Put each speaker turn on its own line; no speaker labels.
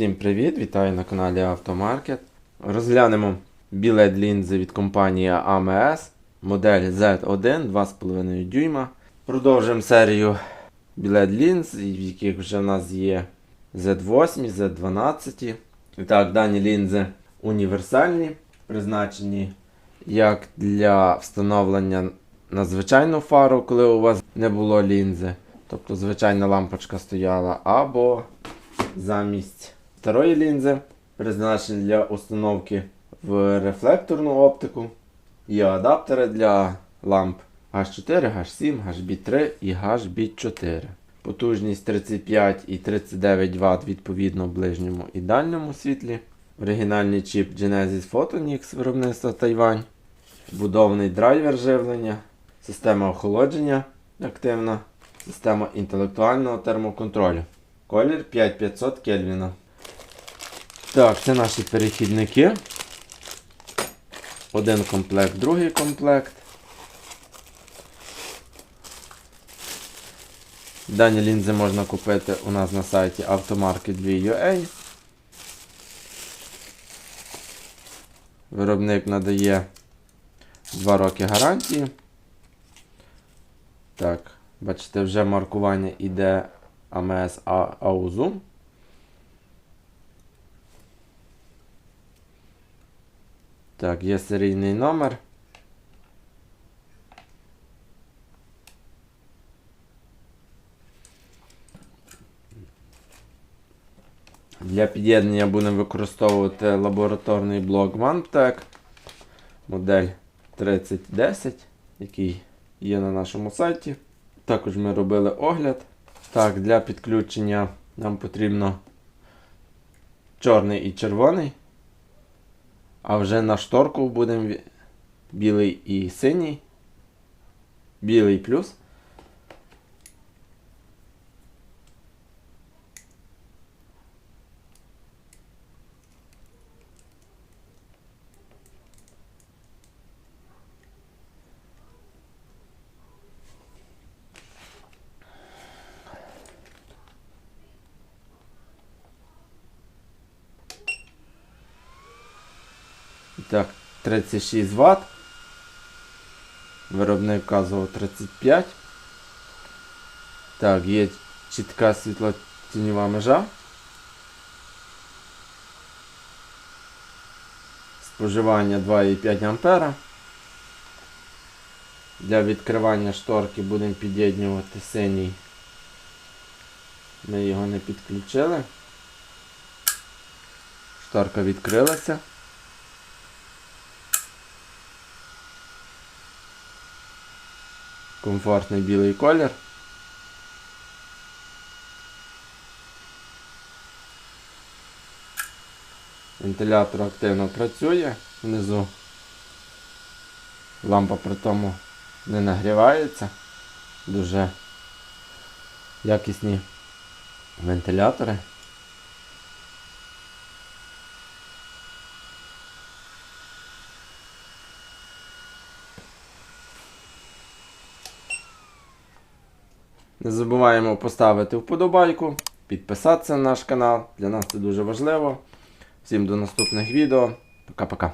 Всім привіт! Вітаю на каналі Автомаркет. Розглянемо білет лінзи від компанії AMS, модель Z1 2,5 дюйма. Продовжуємо серію білет лінз, в яких вже в нас є Z8, Z12. І так, дані лінзи універсальні, призначені як для встановлення на звичайну фару, коли у вас не було лінзи. Тобто звичайна лампочка стояла, або замість старої лінзи, призначені для установки в рефлекторну оптику. Є адаптери для ламп H4, H7, HB3 і HB4. Потужність 35 і 39 Вт відповідно в ближньому і дальньому світлі. Оригінальний чіп Genesis Photonics виробництва Тайвань. Будовний драйвер живлення, система охолодження активна, система інтелектуального термоконтролю. Колір 5500 Кельвіна. Так, це наші перехідники. Один комплект, другий комплект. Дані лінзи можна купити у нас на сайті automarket.ua. Виробник надає 2 роки гарантії. Так, бачите, вже маркування іде AMS AUZOOM. Так, є серійний номер. Для під'єднання будемо використовувати лабораторний блок OneTech модель 3010, який є на нашому сайті. Також ми робили огляд. Так, для підключення нам потрібно чорний і червоний. А вже на шторку будемо білий і синій. Білий плюс. Так, 36 Вт. Виробник вказував 35. Так, є чітка світлотіньова межа. Споживання 2,5 А. Для відкривання шторки будемо під'єднувати синій. Ми його не підключили. Шторка відкрилася. Комфортний білий колір. Вентилятор активно працює внизу. Лампа при тому не нагрівається. Дуже якісні вентилятори. Не забуваємо поставити вподобайку, підписатися на наш канал. Для нас це дуже важливо. Всім до наступних відео. Пока-пока.